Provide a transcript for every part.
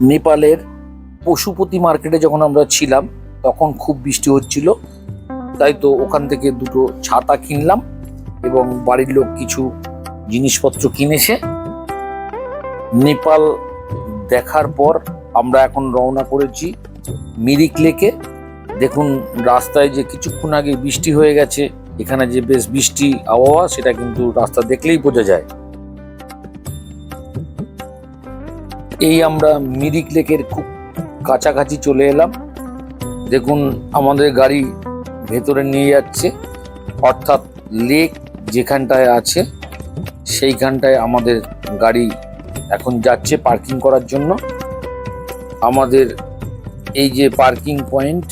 নেপালের পশুপতি মার্কেটে যখন আমরা ছিলাম, তখন খুব বৃষ্টি হচ্ছিল। তাই তো ওখান থেকে দুটো ছাতা কিনলাম এবং বাড়ির লোক কিছু জিনিসপত্র কিনেছে। নেপাল দেখার পর আমরা এখন রওনা করেছি মিরিক লেকে। দেখুন রাস্তায় যে কিছুক্ষণ আগে বৃষ্টি হয়ে গেছে, এখানে যে বেশ বৃষ্টি আবহাওয়া, সেটা কিন্তু রাস্তা দেখলেই বোঝা যায়। এই আমরা মিরিক লেকের খুব কাছাকাছি চলে এলাম। দেখুন, আমাদের গাড়ি ভেতরে নিয়ে যাচ্ছে। অর্থাৎ লেক যেখানটায় আছে, সেইখানটায় আমাদের গাড়ি এখন যাচ্ছে পার্কিং করার জন্য। আমাদের এই যে পার্কিং পয়েন্ট,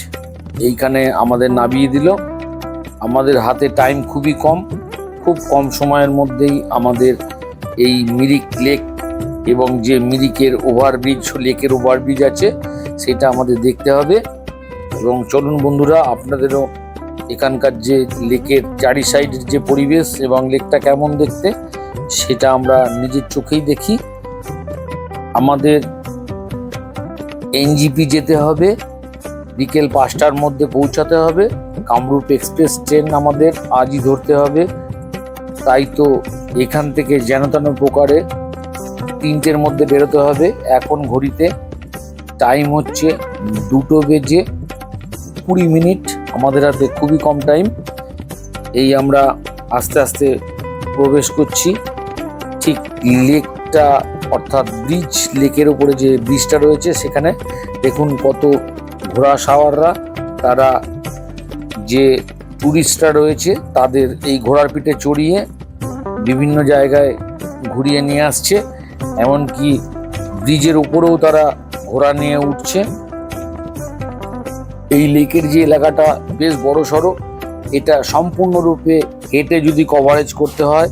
এইখানে আমাদের নামিয়ে দিল। আমাদের হাতে টাইম খুবই কম, খুব কম সময়ের মধ্যেই আমাদের এই মিরিক লেক এবং যে মিরিকের ওভারব্রিজ লেকের ওভারব্রিজ আছে, সেটা আমাদের দেখতে হবে। এবং চলুন বন্ধুরা, আপনাদেরও এখানকার যে লেকের চারি সাইডের যে পরিবেশ এবং লেকটা কেমন দেখতে, সেটা আমরা নিজের চোখেই দেখি। আমাদের এনজিপি যেতে হবে, বিকেল পাঁচটার মধ্যে পৌঁছাতে হবে। কামরূপ এক্সপ্রেস ট্রেন আমাদের আজই ধরতে হবে। তাই তো এখান থেকে যেন তেন প্রকারে তিনটের মধ্যে বেরোতে হবে। এখন ঘড়িতে টাইম হচ্ছে দুটো বেজে কুড়ি মিনিট। আমাদের হাতে খুবই কম টাইম এই আমরা আস্তে আস্তে প্রবেশ করছি। ঠিক লেকটা অর্থাৎ ব্রিজ লেকের ওপরে যে ব্রিজটা রয়েছে, সেখানে দেখুন কত ঘোড়া সাওয়াররা। তারা যে টুরিস্টরা রয়েছে, তাদের এই ঘোড়ার পিঠে চড়িয়ে বিভিন্ন জায়গায় ঘুরিয়ে নিয়ে আসছে। এমনকি ব্রিজের উপরেও তারা ঘোড়া নিয়ে উঠছে। এই লেকের যে এলাকাটা বেশ বড় সড়ো এটা সম্পূর্ণরূপে হেঁটে যদি কভারেজ করতে হয়,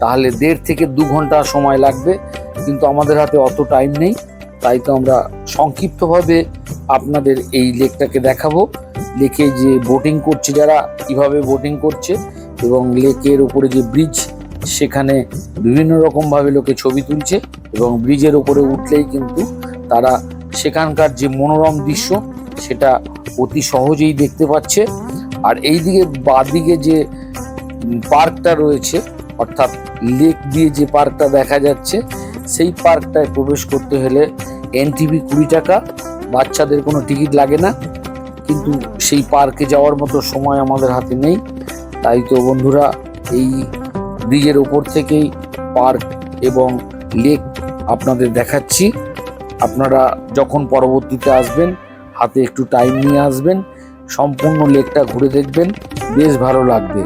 তাহলে দেড় থেকে দু ঘণ্টা সময় লাগবে। কিন্তু আমাদের হাতে অত টাইম নেই, তাই তো আমরা সংক্ষিপ্তভাবে আপনাদের এই লেকটাকে দেখাবো। লেকে যে বোটিং করছে যারা, কীভাবে বোটিং করছে এবং লেকের উপরে যে ব্রিজ সেখানে বিভিন্ন রকমভাবে লোকে ছবি তুলছে এবং ব্রিজের ওপরে উঠলেই কিন্তু তারা সেখানকার যে মনোরম দৃশ্য সেটা অতি সহজেই দেখতে পাচ্ছে। আর এইদিকে বাদিকে যে পার্কটা রয়েছে, অর্থাৎ লেক দিয়ে যে পার্কটা দেখা যাচ্ছে, সেই পার্কটায় প্রবেশ করতে হলে এনটিভি কুড়ি টাকা, বাচ্চাদের কোনো টিকিট লাগে না। কিন্তু সেই পার্কে যাওয়ার মতো সময় আমাদের হাতে নেই। তাই তো বন্ধুরা, এই ব্রিজের ওপর থেকেই পার্ক এবং লেক আপনাদের দেখাচ্ছি। আপনারা যখন পরবর্তীতে আসবেন, হাতে একটু টাইম নিয়ে আসবেন, সম্পূর্ণ লেকটা ঘুরে দেখবেন, বেশ ভালো লাগবে।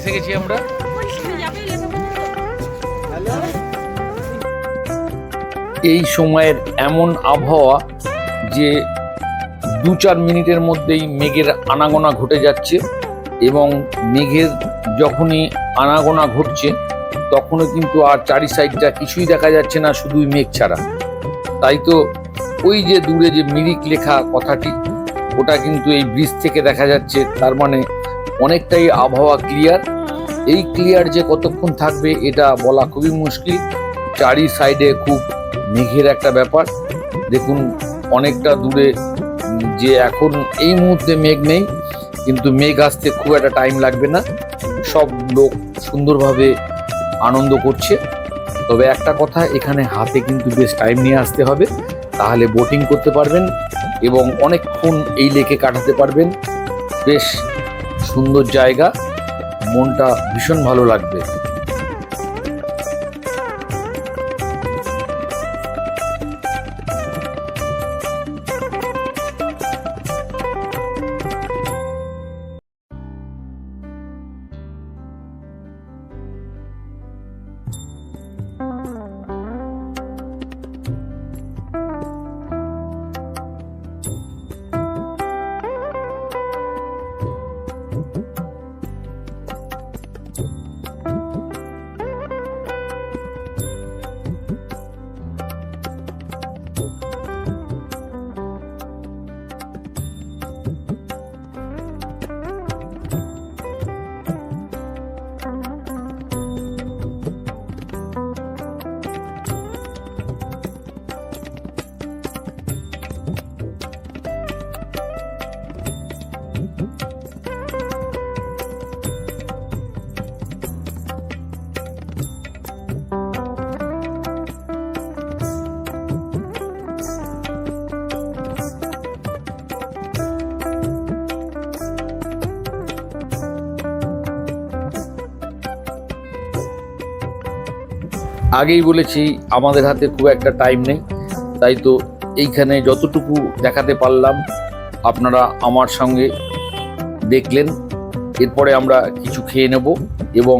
এসে গেছি আমরা। এই সময়ের এমন আবহাওয়া যে দু চার মিনিটের মধ্যেই মেঘের আনাগোনা ঘটে যাচ্ছে এবং মেঘের যখনই আনাগোনা ঘটছে, তখনও কিন্তু আর চারি সাইডটা কিছুই দেখা যাচ্ছে না, শুধুই মেঘ ছাড়া। তাই তো ওই যে দূরে যে মিরিক লেখা কথাটি, ওটা কিন্তু এই ব্রিজ থেকে দেখা যাচ্ছে। তার মানে অনেকটাই আবহাওয়া ক্লিয়ার এই ক্লিয়ার যে কতক্ষণ থাকবে, এটা বলা খুবই মুশকিল। চারি সাইডে খুব মেঘের একটা ব্যাপার। দেখুন, অনেকটা দূরে যে এখন এই মুহূর্তে মেঘ নেই, কিন্তু মেঘ আসতে খুব একটা টাইম লাগবে না। সব লোক সুন্দরভাবে আনন্দ করছে। তবে একটা কথা, এখানে হাতে কিন্তু বেশ টাইম নিয়ে আসতে হবে। তাহলে বোটিং করতে পারবেন এবং অনেকক্ষণ এই লেকে কাটাতে পারবেন। বেশ সুন্দর জায়গা। মনটা ভীষণ ভালো লাগবে। আগেই বলেছি, আমাদের হাতে খুব একটা টাইম নেই, তাই তো এইখানে যতটুকু দেখাতে পারলাম, আপনারা আমার সঙ্গে দেখলেন। এরপরে আমরা কিছু খেয়ে নেব এবং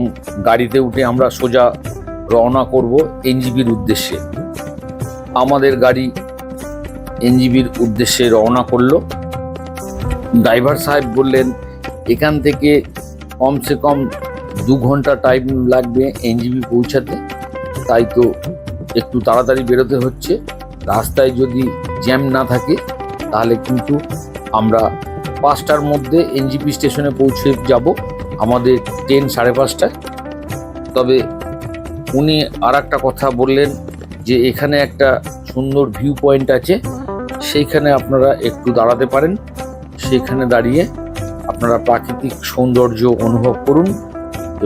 গাড়িতে উঠে আমরা সোজা রওনা করব এনজিবির উদ্দেশ্যে। আমাদের গাড়ি এনজিবির উদ্দেশ্যে রওনা করল। ড্রাইভার সাহেব বললেন, এখান থেকে কমসে কম দু ঘণ্টা টাইম লাগবে এনজিবি পৌঁছাতে। তাই তো একটু তাড়াতাড়ি বেরোতে হচ্ছে। রাস্তায় যদি জ্যাম না থাকে, তাহলে কিন্তু আমরা পাঁচটার মধ্যে এনজিপি স্টেশনে পৌঁছে যাব, আমাদের ট্রেন সাড়ে পাঁচটায়। তবে উনি আর একটা কথা বললেন যে, এখানে একটা সুন্দর ভিউ পয়েন্ট আছে, সেইখানে আপনারা একটু দাঁড়াতে পারেন। সেইখানে দাঁড়িয়ে আপনারা প্রাকৃতিক সৌন্দর্য অনুভব করুন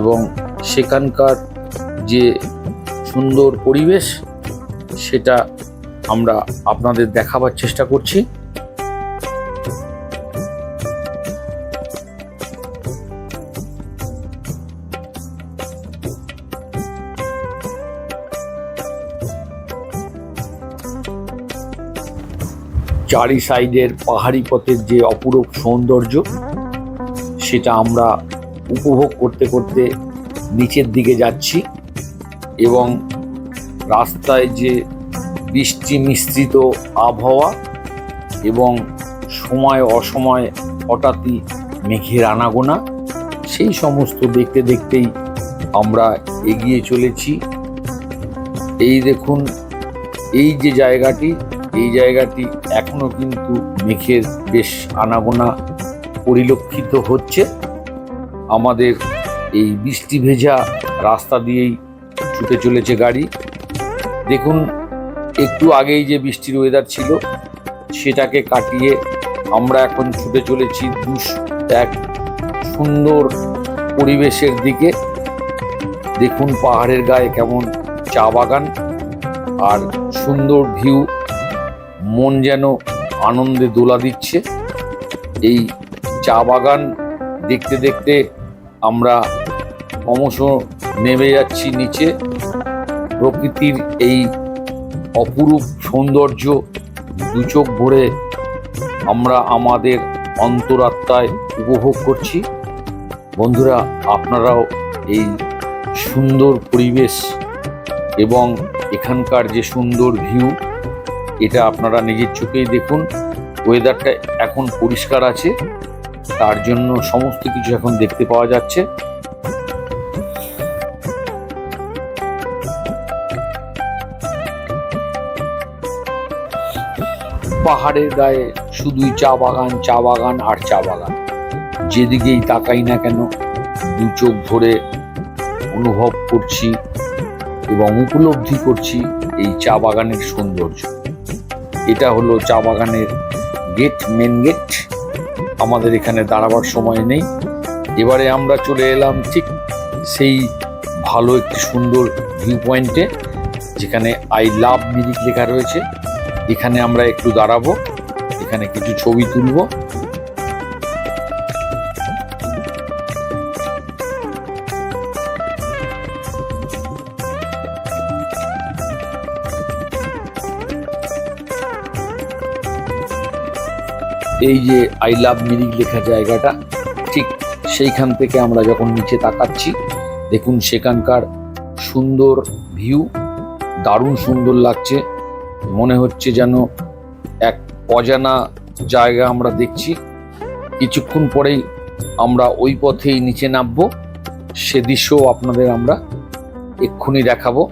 এবং সেখানকার যে সুন্দর পরিবেশ, সেটা আমরা আপনাদের দেখাবার চেষ্টা করছি। চারি সাইডের পাহাড়ি পথের যে অপূরূপ সৌন্দর্য, সেটা আমরা উপভোগ করতে করতে নিচের দিকে যাচ্ছি এবং রাস্তায় যে বৃষ্টি মিশ্রিত আবহাওয়া এবং সময় অসময় হঠাৎই মেঘের আনাগোনা, সেই সমস্ত দেখতে দেখতেই আমরা এগিয়ে চলেছি। এই দেখুন, এই যে জায়গাটি এই জায়গাটি এখনও কিন্তু মেঘের বেশ আনাগোনা পরিলক্ষিত হচ্ছে। আমাদের এই বৃষ্টি ভেজা রাস্তা দিয়েই ছুটে চলেছে গাড়ি। দেখুন, একটু আগেই যে বৃষ্টির ওয়েদার ছিল, সেটাকে কাটিয়ে আমরা এখন ছুটে চলেছি দুস, এক সুন্দর পরিবেশের দিকে। দেখুন পাহাড়ের গায়ে কেমন চা বাগান আর সুন্দর ভিউ মন যেন আনন্দে দোলা দিচ্ছে। এই চা বাগান দেখতে দেখতে আমরা ক্রমশ নেমে যাচ্ছি নিচে। প্রকৃতির এই অপরূপ সৌন্দর্য দু চোখ ভরে আমরা আমাদের অন্তরাত্মায় উপভোগ করছি। বন্ধুরা, আপনারাও এই সুন্দর পরিবেশ এবং এখানকার যে সুন্দর ভিউ এটা আপনারা নিজের চোখেই দেখুন। ওয়েদারটা এখন পরিষ্কার আছে। তার জন্য সমস্ত কিছু এখন দেখতে পাওয়া যাচ্ছে। পাহাড়ের গায়ে শুধুই চা বাগান চা বাগান আর চা বাগান। যেদিকেই তাকাই না কেন, দু চোখ ভরে অনুভব করছি এবং উপলব্ধি করছি এই চা বাগানের সৌন্দর্য। এটা হলো চা বাগানের গেট মেন গেট আমাদের এখানে দাঁড়াবার সময় নেই। এবারে আমরা চলে এলাম ঠিক সেই ভালো একটি সুন্দর ভিউ পয়েন্টে যেখানে আই লাভ মিরিক লেখা রয়েছে। এখানে আমরা একটু দাঁড়াবো। এখানে কিছু ছবি তুলবো। এই যে আই লাভ মিরিক লেখা জায়গাটা, ঠিক সেইখান থেকে আমরা যখন নিচে তাকাচ্ছি, দেখুন সেখানকার সুন্দর ভিউ দারুণ সুন্দর লাগছে। মনে হচ্ছে যেন এক অজানা জায়গা আমরা দেখছি। কিছুক্ষণ পরেই আমরা ওই পথেই নিচে নামবো। সে দৃশ্যও আপনাদের আমরা এক্ষুনি দেখাবো।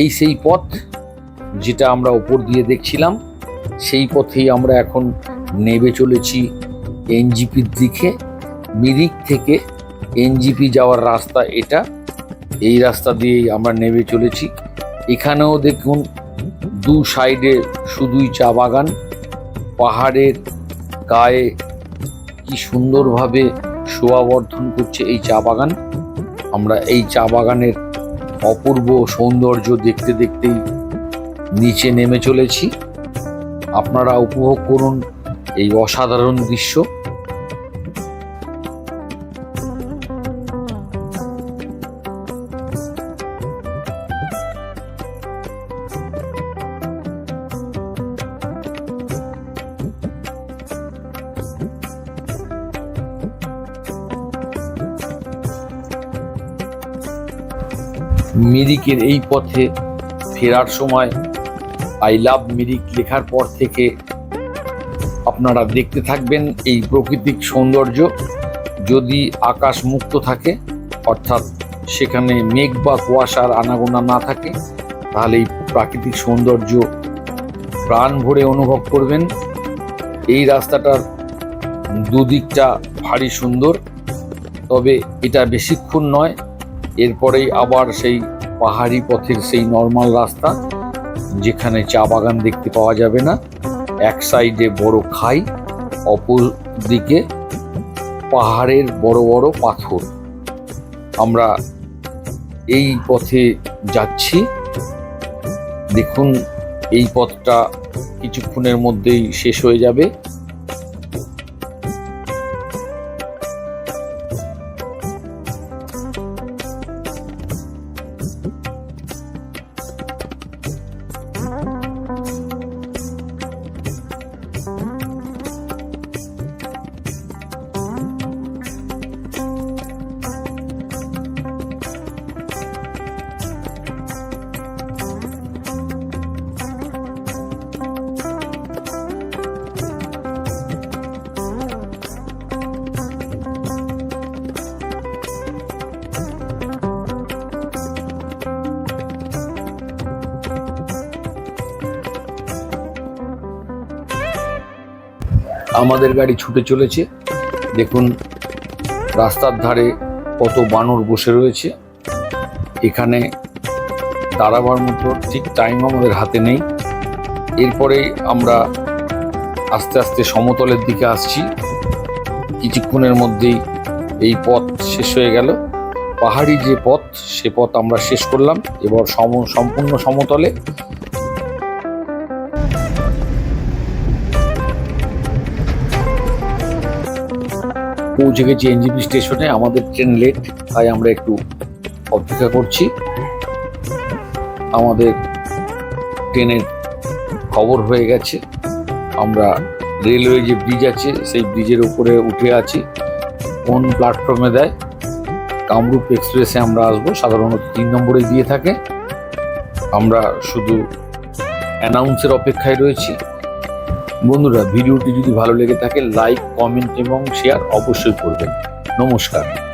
এই সেই পথ যেটা আমরা ওপর দিয়ে দেখছিলাম, সেই পথেই আমরা এখন নেবে চলেছি এনজিপির দিকে। মিরিক থেকে এনজিপি যাওয়ার রাস্তা এটা। এই রাস্তা দিয়েই আমরা নেবে চলেছি। এখানেও দেখুন, দু সাইডে শুধুই চা বাগান। পাহাড়ের গায়ে কি সুন্দরভাবে শোভাবর্ধন করছে এই চা বাগান। আমরা এই চা বাগানের অপূর্ব সৌন্দর্য দেখতে দেখতেই নিচে নেমে চলেছি। আপনারা উপভোগ করুন এই অসাধারণ দৃশ্য। মিরিকের এই পথে ফেরার সময় আই লাভ মিরিক লেখার পর থেকে আপনারা দেখতে থাকবেন এই প্রাকৃতিক সৌন্দর্য। যদি আকাশ মুক্ত থাকে, অর্থাৎ সেখানে মেঘ বা কুয়াশার আনাগোনা না থাকে, তাহলে এই প্রাকৃতিক সৌন্দর্য প্রাণ ভরে অনুভব করবেন। এই রাস্তাটার দুদিকটা ভারী সুন্দর, তবে এটা বেশিক্ষণ নয়, এরপরেই আবার সেই পাহাড়ি পথের সেই নর্মাল রাস্তা, যেখানে চা বাগান দেখতে পাওয়া যাবে না। এক সাইডে বড় খাই, অপর দিকে পাহাড়ের বড় বড় পাথর। আমরা এই পথে যাচ্ছি। দেখুন, এই পথটা কিছুক্ষণের মধ্যেই শেষ হয়ে যাবে। আমাদের গাড়ি ছুটে চলেছে। দেখুন, রাস্তার ধারে কত বানর বসে রয়েছে। এখানে দাঁড়াবার মতো ঠিক টাইম আমাদের হাতে নেই। এরপরে আমরা আস্তে আস্তে সমতলের দিকে আসছি। কিছুক্ষণের মধ্যেই এই পথ শেষ হয়ে গেল। পাহাড়ি যে পথ, সে পথ আমরা শেষ করলাম। এবার সম, সম্পূর্ণ সমতলে পৌঁছে গেছি এনজিপি স্টেশনে, আমাদের ট্রেন লেট তাই আমরা একটু অপেক্ষা করছি। আমাদের ট্রেনের খবর হয়ে গেছে। আমরা রেলওয়ে যে ব্রিজ আছে, সেই ব্রিজের উপরে উঠে আছি। কোন প্ল্যাটফর্মে দেয়? কামরূপ এক্সপ্রেসে আমরা আসব, সাধারণত তিন নম্বরে দিয়ে থাকে। আমরা শুধু অ্যানাউন্সের অপেক্ষায় রয়েছি। বন্ধুরা ভিডিওটি যদি ভালো লেগে থাকে লাইক কমেন্ট এবং শেয়ার অবশ্যই করবেন। নমস্কার।